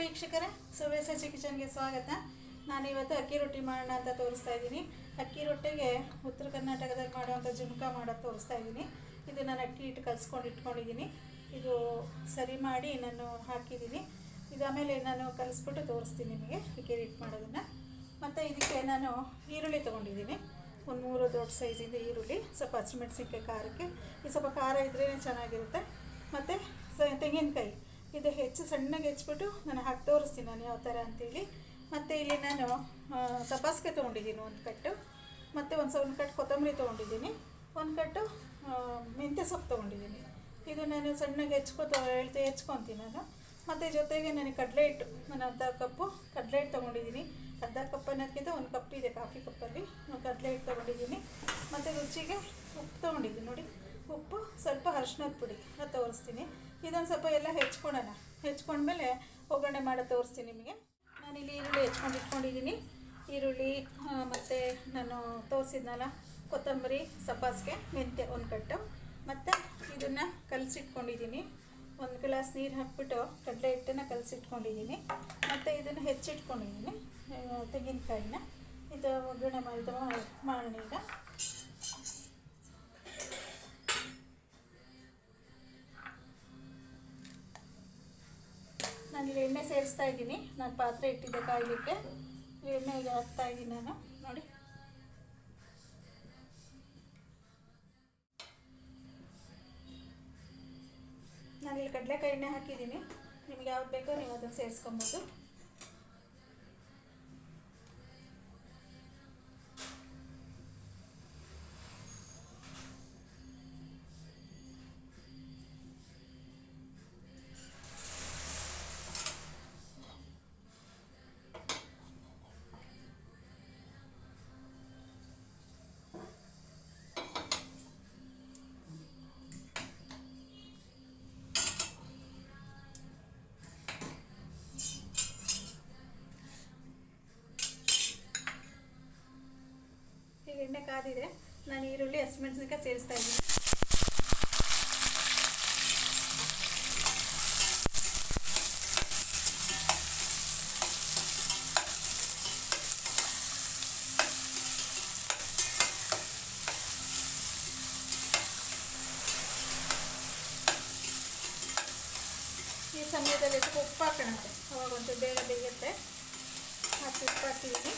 ವೀಕ್ಷಕರೇ ಸುವೇಸಜಿ ಕಿಚನ್ಗೆ ಸ್ವಾಗತ. ನಾನು ಇವತ್ತು ಅಕ್ಕಿ ರೊಟ್ಟಿ ಮಾಡೋಣ ಅಂತ ತೋರಿಸ್ತಾ ಇದ್ದೀನಿ. ಅಕ್ಕಿ ರೊಟ್ಟಿಗೆ ಉತ್ತರ ಕರ್ನಾಟಕದಲ್ಲಿ ಮಾಡುವಂಥ ಜುಮ್ಕ ಮಾಡೋದು ತೋರಿಸ್ತಾ ಇದ್ದೀನಿ. ಇದು ನಾನು ಅಕ್ಕಿ ಹಿಟ್ಟು ಕಲಿಸ್ಕೊಂಡು ಇಟ್ಕೊಂಡಿದ್ದೀನಿ. ಇದು ಸರಿ ಮಾಡಿ ನಾನು ಹಾಕಿದ್ದೀನಿ. ಇದು ಆಮೇಲೆ ನಾನು ಕಲಿಸ್ಬಿಟ್ಟು ತೋರಿಸ್ತೀನಿ ನಿಮಗೆ, ಅಕ್ಕಿ ಹಿಟ್ಟು ಮಾಡೋದನ್ನು. ಮತ್ತು ಇದಕ್ಕೆ ನಾನು ಈರುಳ್ಳಿ ತೊಗೊಂಡಿದ್ದೀನಿ. ಒಂದು ಮೂರು ದೊಡ್ಡ ಸೈಜಿಂದ ಈರುಳ್ಳಿ, ಸ್ವಲ್ಪ ಹಸಿಮೆಣಸಿನ್ಕಾಯಿ ಖಾರಕ್ಕೆ. ಇದು ಸ್ವಲ್ಪ ಖಾರ ಇದ್ರೇ ಚೆನ್ನಾಗಿರುತ್ತೆ. ಮತ್ತು ತೆಂಗಿನಕಾಯಿ. ಇದು ಹೆಚ್ಚು ಸಣ್ಣಗೆ ಹೆಚ್ಚಿಬಿಟ್ಟು ನಾನು ಹಾಕಿ ತೋರಿಸ್ತೀನಿ ನಾನು ಯಾವ ಥರ ಅಂತೇಳಿ. ಮತ್ತು ಇಲ್ಲಿ ನಾನು ಸಬಾಸ್ಗೆ ತೊಗೊಂಡಿದ್ದೀನಿ ಒಂದು ಕಟ್ಟು. ಮತ್ತು ಒಂದು ಒಂದು ಕಟ್ಟು ಕೊತ್ತಂಬರಿ ತೊಗೊಂಡಿದ್ದೀನಿ. ಒಂದು ಕಟ್ಟು ಮೆಂತ್ಯ ಸೊಪ್ಪು ತೊಗೊಂಡಿದ್ದೀನಿ. ಇದು ನಾನು ಸಣ್ಣಗೆ ಹೆಚ್ಕೊತ, ಹೇಳ್ತೆ, ಹೆಚ್ಕೊತೀನಿ ನಾನು. ಮತ್ತು ಜೊತೆಗೆ ನನಗೆ ಕಡಲೆ ಹಿಟ್ಟು, ನಾನು ಅರ್ಧ ಕಪ್ಪು ಕಡಲೆ ಹಿಟ್ಟು ತೊಗೊಂಡಿದ್ದೀನಿ. ಅರ್ಧ ಕಪ್ ಅನ್ನೋದಕ್ಕಿಂತ ಒಂದು ಕಪ್ ಇದೆ ಕಾಫಿ ಕಪ್ಪಲ್ಲಿ. ನಾನು ಕಡಲೆ ಹಿಟ್ಟು ತೊಗೊಂಡಿದ್ದೀನಿ. ಮತ್ತು ರುಚಿಗೆ ಉಪ್ಪು ತೊಗೊಂಡಿದ್ದೀನಿ. ನೋಡಿ, ಉಪ್ಪು ಸ್ವಲ್ಪ ಅರ್ಶಿನದ ಪುಡಿ, ಅದು ತೋರಿಸ್ತೀನಿ. ಇದೊಂದು ಸ್ವಲ್ಪ ಎಲ್ಲ ಹೆಚ್ಕೊಳೋಣ ಹೆಚ್ಕೊಂಡ್ಮೇಲೆ ಒಗ್ಗರಣೆ ಮಾಡಿ ತೋರಿಸ್ತೀನಿ ನಿಮಗೆ. ನಾನಿಲ್ಲಿ ಈರುಳ್ಳಿ ಹೆಚ್ಕೊಂಡು ಇಟ್ಕೊಂಡಿದ್ದೀನಿ ಈರುಳ್ಳಿ ಮತ್ತು ನಾನು ತೋರಿಸಿದ್ನಲ್ಲ, ಕೊತ್ತಂಬರಿ, ಸಬ್ಬಾಸಿಗೆ, ಮೆಂತ್ಯ ಒಂದು ಕಟ್ಟು. ಮತ್ತು ಇದನ್ನು ಕಲಸಿಟ್ಕೊಂಡಿದ್ದೀನಿ ಒಂದು ಗ್ಲಾಸ್ ನೀರು ಹಾಕ್ಬಿಟ್ಟು ಕಡಲೆ ಹಿಟ್ಟನ್ನು ಕಲಸಿಟ್ಕೊಂಡಿದ್ದೀನಿ ಮತ್ತು ಇದನ್ನು ಹೆಚ್ಚಿಟ್ಕೊಂಡಿದ್ದೀನಿ ತೆಂಗಿನಕಾಯಿನ. ಇದು ಒಗ್ಗರಣೆ ಮಾಡಿದ ಮಾಡೋಣ ಈಗ. ಎಣ್ಣೆ ಸೇರಿಸ್ತಾ ಇದ್ದೀನಿ. ನಾನು ಪಾತ್ರೆ ಇಟ್ಟಿದ್ದೆ ಕಾಯಲಿಕ್ಕೆ. ಎಣ್ಣೆಗೆ ಹಾಕ್ತಾ ಇದ್ದೀನಿ ನಾನು. ನೋಡಿ. ನಾನಿಲ್ಲಿ ಕಡಲೆಕಾಯಿ ಎಣ್ಣೆ ಹಾಕಿದ್ದೀನಿ. ನಿಮ್ಗೆ ಯಾವ್ದು ಬೇಕೋ ನೀವು ಅದನ್ನು ಸೇರಿಸ್ಕೊಬೋದು. ಎಣ್ಣೆ ಕಾದಿದೆ. ನಾನು ಈರುಳ್ಳಿ, ಹಸಿಮೆಣಸಿನ್ಕಾಯಿ ಸೇರಿಸ್ತಾ ಇದ್ದೀನಿ. ಈ ಸಮಯದಲ್ಲಿ ಉಪ್ಪು ಹಾಕೋಣ ಅವಾಗ ಒಂದು ಬೇಗ ಬೇಯುತ್ತೆ. ಹಾಕಿ ಉಪ್ಪು ಹಾಕಿದ್ದೀನಿ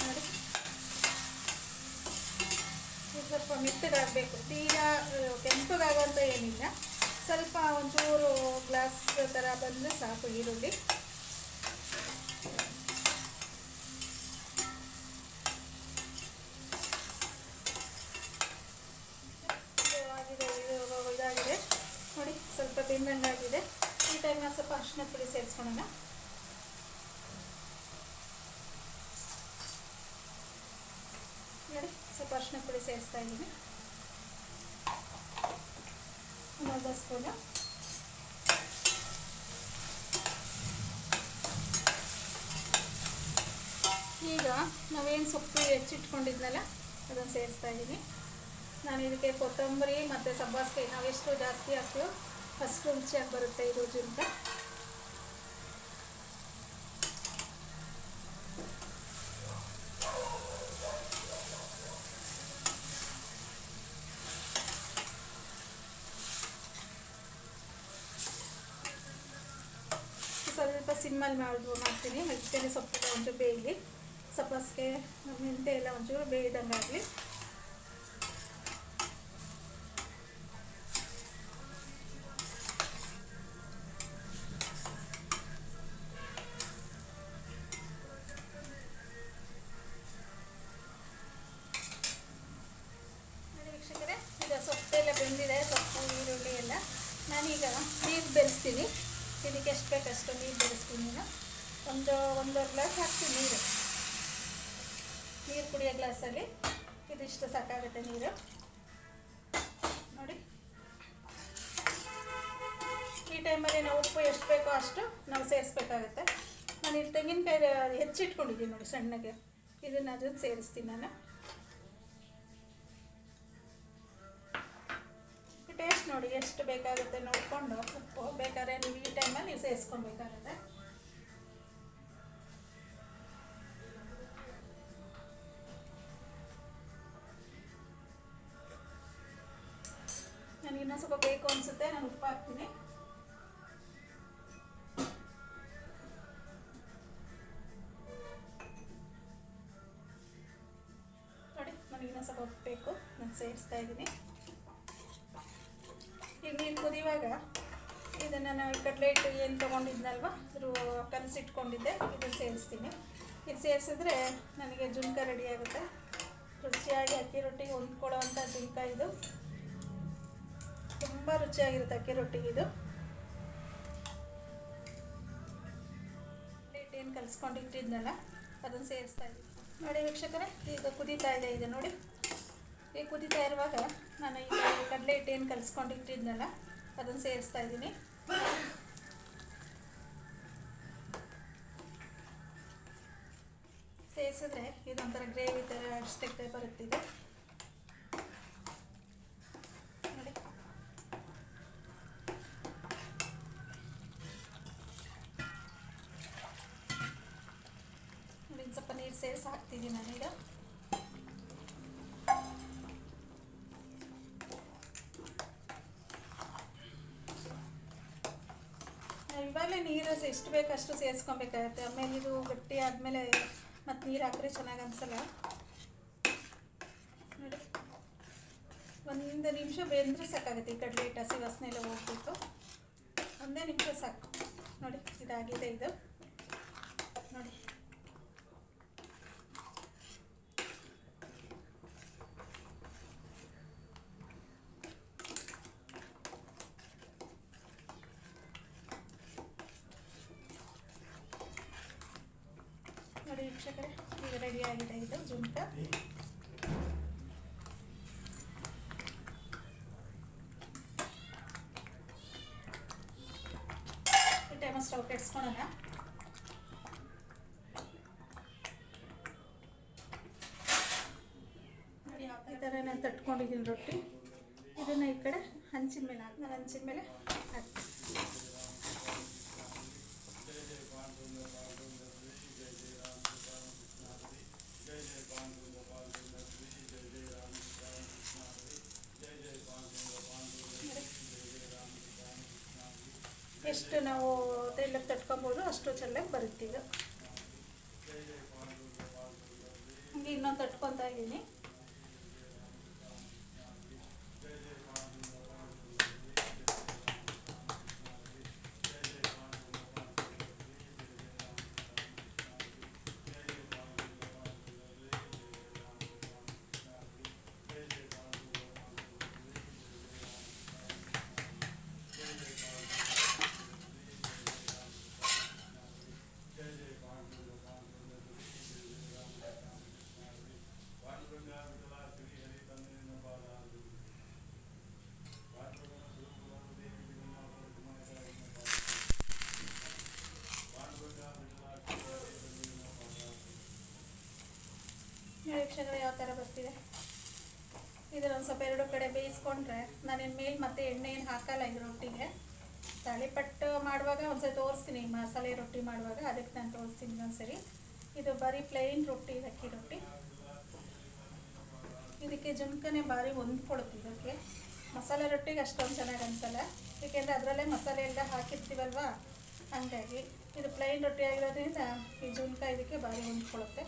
ನೋಡಿ ಇದು ಸ್ವಲ್ಪ ಮೆತ್ತಗಾಗಬೇಕು ತೀರಾ ಕೆಂಪಗಾಗುವಂಥ ಏನಿಲ್ಲ. ಸ್ವಲ್ಪ ಒಂಚೂರು ಗ್ಲಾಸ್ ಥರ ಬಂದರೆ ಸಾಕು ಈರುಳ್ಳಿ. ಇದಾಗಿದೆ. ನೋಡಿ, ಸ್ವಲ್ಪ ಬೆಂದಂಗಾಗಿದೆ. ಈ ಟೈಮ್ನ ಸ್ವಲ್ಪ ಅರಿಶಿನ ಪುಡಿ ಸೇರಿಸ್ಕೊಳ್ಳೋಣ ನೋಡಿ ಸ್ವಲ್ಪ ಅರಿಶಿನ ಪುಡಿ ಸೇರಿಸ್ತಾ ಇದ್ದೀನಿ. ಒಂದು ಈಗ ನಾವೇನು ಸೊಪ್ಪು ಹೆಚ್ಚಿಟ್ಕೊಂಡಿದ್ನಲ್ಲ, ಅದನ್ನು ಸೇರಿಸ್ತಾ ಇದ್ದೀನಿ. ನಾನು ಇದಕ್ಕೆ ಕೊತ್ತಂಬರಿ ಮತ್ತು ಸಬ್ಬಾಸ್ಕಾಯಿ ನಾವೆಷ್ಟು ಜಾಸ್ತಿ ಹಾಕ್ತೀವೋ ಅಷ್ಟು ರುಚಿಯಾಗಿ ಬರುತ್ತೆ ಇದು ಜುಂಕ ಸ್ವಲ್ಪ ಸಿಮ್ಮಲ್ಲಿ ಮಾಡಿದ್ರು ಮಾಡ್ತೀನಿ. ಮೆಂತ್ಯನೆ ಸೊಪ್ಪು ಒಂಚೂರು ಬೇಯಲಿ. ಸಬ್ಬಾಸ್ಗೆ ಮೆಂತ್ಯೆ ಎಲ್ಲ ಒಂಚೂರು ಬೇಯ್ದಂಗೆ ಆಗಲಿ. ಸೊಪ್ಪೆಲ್ಲ ಬೆಂದಿದೆ, ಸೊಪ್ಪು, ಈರುಳ್ಳಿ ಎಲ್ಲ. ನಾನೀಗ ನೀರು ಬೆರೆಸ್ತೀನಿ. ಇದಕ್ಕೆ ಎಷ್ಟು ಬೇಕು ಅಷ್ಟು ನೀರು ಬೆರೆಸ್ತೀನಿ ನಾನು. ಒಂದು ಒಂದೂವರೆ ಗ್ಲಾಸ್ ಹಾಕ್ತೀನಿ ನೀರು. ನೀರು ಕುಡಿಯೋ ಗ್ಲಾಸಲ್ಲಿ ಇದಿಷ್ಟು ಸಾಕಾಗುತ್ತೆ ನೀರು. ನೋಡಿ. ಈ ಟೈಮಲ್ಲಿ ನಾವು ಉಪ್ಪು ಎಷ್ಟು ಬೇಕೋ ಅಷ್ಟು ನಾವು ಸೇರಿಸ್ಬೇಕಾಗುತ್ತೆ. ನಾನು ಇಲ್ಲಿ ತೆಂಗಿನಕಾಯಿ ಹೆಚ್ಚಿಟ್ಕೊಂಡಿದ್ದೀನಿ ನೋಡಿ ಸಣ್ಣಗೆ. ಇದನ್ನು ಅದನ್ನು ಸೇರಿಸ್ತೀನಿ ನಾನು. ಎಷ್ಟು ಬೇಕಾಗುತ್ತೆ ನೋಡಿಕೊಂಡು ಉಪ್ಪು ಬೇಕಾದ್ರೆ ನೀವು ಈ ಟೈಮಲ್ಲಿ ನೀವು ಸೇರಿಸ್ಕೊಬೇಕಾಗುತ್ತೆ ನನಗೆ ಇನ್ನೂ ಸ್ವಲ್ಪ ಬೇಕು ಅನಿಸುತ್ತೆ, ನಾನು ಉಪ್ಪು ಹಾಕ್ತೀನಿ. ನೋಡಿ, ನನಗೆ ಇನ್ನೂ ಸ್ವಲ್ಪ ಉಪ್ಪು ಬೇಕು, ನಾನು ಸೇರಿಸ್ತಾ ಇದ್ದೀನಿ. ಈಗ ನೀರು ಕುದಿಯುವಾಗ ಇದನ್ನು ನಾನು ಕಟ್ಲೆಟ್ ಏನು ತೊಗೊಂಡಿದ್ನಲ್ವ? ರೂ ಕನಸಿಟ್ಕೊಂಡಿದ್ದೆ ಇದನ್ನು ಸೇರಿಸ್ತೀನಿ. ಇದು ಸೇರಿಸಿದ್ರೆ ನನಗೆ ಜುಮ್ಕ ರೆಡಿ ಆಗುತ್ತೆ. ರುಚಿಯಾಗಿ ಅಕ್ಕಿ ರೊಟ್ಟಿಗೆ ಹೊಂದ್ಕೊಳ್ಳೋ ಅಂಥ ಜುಣ್ಕ ಇದು. ತುಂಬ ರುಚಿಯಾಗಿರುತ್ತೆ ಅಕ್ಕಿ ರೊಟ್ಟಿಗೆ ಇದು. ಪ್ಲೇಟ್ ಏನು ಕಲಿಸ್ಕೊಂಡಿಟ್ಟಿದ್ನಲ್ಲ, ಅದನ್ನು ಸೇರಿಸ್ತಾ ಇದ್ದೀನಿ. ನೋಡಿ ವೀಕ್ಷಕರೇ, ಈಗ ಕುದೀತಾ ಇದೆ ಇದು ನೋಡಿ. ಈಗ ಕುದಿತಾ ಇರುವಾಗ ನಾನು ಈಗ ಕಡಲೆ ಹಿಟ್ಟು ಏನು ಕಲಿಸ್ಕೊಂಡಿಟ್ಟಿದ್ನಲ್ಲ, ಅದನ್ನು ಸೇರಿಸ್ತಾ ಇದ್ದೀನಿ. ಸೇರಿಸಿದ್ರೆ ಇದೊಂಥರ ಗ್ರೇವಿ ಥರ ಅಷ್ಟಕ್ಕೆ ಬರುತ್ತಿದೆ ನೋಡಿ ನೋಡಿ ಇನ್ನು ಸ್ವಲ್ಪ ನೀರು ಸೇರಿಸಿ ಹಾಕ್ತಿದ್ದೀನಿ ನಾನೀಗ ಇವಾಗಲೇ ನೀರು ಎಷ್ಟು ಬೇಕಷ್ಟು ಸೇರಿಸ್ಕೊಬೇಕಾಗತ್ತೆ. ಆಮೇಲೆ ಇದು ಗಟ್ಟಿ ಆದಮೇಲೆ ಮತ್ತು ನೀರು ಹಾಕಿದ್ರೆ ಚೆನ್ನಾಗಿ ಅನಿಸಲ್ಲ. ನೋಡಿ. ಒಂದು ನಿಮಿಷ ಬೆಂದರೆ ಸಾಕಾಗುತ್ತೆ ಈ ಕಡಲೆ ಹಿಟ್ಟು ಹಸಿ ವಾಸನೆ ಎಲ್ಲ ಹೋಗ್ಬಿಟ್ಟು. ಒಂದೇ ನಿಮಿಷ ಸಾಕು. ನೋಡಿ, ಇದಾಗಿದೆ ಇದು. ನೋಡಿ ವೀಕ್ಷಕರೇ ಈಗ ರೆಡಿ ಆಗಿದೆ ಇದು ಜುಂಕ ಈ ಟೈಮ್ ಸ್ಟವ್ ಕೆಡ್ಸ್ಕೊಳೋಣ ನೋಡಿ ಈ ಥರ ನಾನು ತಟ್ಕೊಂಡಿದ್ದೀನಿ ರೊಟ್ಟಿ ಇದನ್ನು ಈ ಕಡೆ ಹಂಚಿನ ಮೇಲೆ ಹಾಕಿ ನಾನು ಹಂಚಿನ ಮೇಲೆ ಹಾಕ್ತೀನಿ ಎಷ್ಟು ನಾವು ತೈಲ ತಟ್ಕೊಬೋದು ಅಷ್ಟು ಚೆನ್ನಾಗಿ ಬರುತ್ತೆ ಇದು ಹಂಗೆ ಇನ್ನೊಂದು ತಟ್ಕೊತಾ ಇದ್ದೀನಿ. ವೀಕ್ಷಕರು ಯಾವ ಥರ ಬರ್ತಿದೆ? ಇದನ್ನು ಸ್ವಲ್ಪ ಎರಡು ಕಡೆ ಬೇಯಿಸ್ಕೊಂಡ್ರೆ ನಾನಿನ್ನು ಮೇಲೆ ಮತ್ತೆ ಎಣ್ಣೆ ಏನು ಹಾಕಲ್ಲ ಇದು ರೊಟ್ಟಿಗೆ. ತಾಳಿಪಟ್ಟು ಮಾಡುವಾಗ ಒಂದ್ಸರಿ ತೋರಿಸ್ತೀನಿ ಮಸಾಲೆ ರೊಟ್ಟಿ ಮಾಡುವಾಗ ಅದಕ್ಕೆ ನಾನು ತೋರಿಸ್ತೀನಿ ಒಂದ್ಸರಿ ಇದು ಬರೀ ಪ್ಲೈನ್ ರೊಟ್ಟಿ ಅಕ್ಕಿ ರೊಟ್ಟಿ. ಇದಕ್ಕೆ ಜುಮ್ಕನೆ ಭಾರಿ ಹೊಂದ್ಕೊಳುತ್ತೆ ಇದಕ್ಕೆ. ಮಸಾಲೆ ರೊಟ್ಟಿಗೆ ಅಷ್ಟೊಂದು ಚೆನ್ನಾಗಿ ಅನಿಸಲ್ಲ. ಏಕೆಂದರೆ ಅದರಲ್ಲೇ ಮಸಾಲೆ ಎಲ್ಲ ಹಾಕಿರ್ತೀವಲ್ವಾ? ಹಾಗಾಗಿ ಇದು ಪ್ಲೈನ್ ರೊಟ್ಟಿ ಆಗಿರೋದ್ರಿಂದ ಈ ಜುಮ್ಕ ಇದಕ್ಕೆ ಭಾರಿ ಹೊಂದ್ಕೊಳುತ್ತೆ.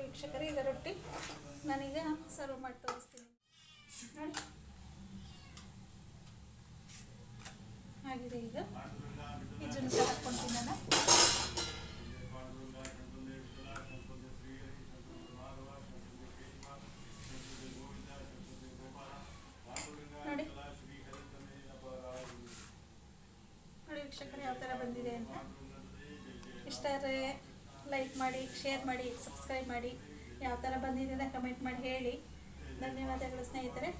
ವೀಕ್ಷಕರೇ ಈಗ ರೊಟ್ಟಿ ನಾನೀಗ ಸರ್ವ್ ಮಾಡಿ ತೋರಿಸ್ತೀನಿ. ನೋಡಿ. ಆಗಿದೆ ಈಗ. ಈ ಸಹ ಹಾಕ್ಕೊಂತೀನಿ ನಾನು. ನೋಡಿ. ನೋಡಿ ವೀಕ್ಷಕರು, ಯಾವ ಥರ ಬಂದಿದೆ ಅಂತ. ಇಷ್ಟ ಲೈಕ್ ಮಾಡಿ ಶೇರ್ ಮಾಡಿ ಸಬ್ಸ್ಕ್ರೈಬ್ ಮಾಡಿ. ಯಾವ ಥರ ಬಂದಿದೆ ಕಮೆಂಟ್ ಮಾಡಿ ಹೇಳಿ. ಧನ್ಯವಾದಗಳು ಸ್ನೇಹಿತರೆ.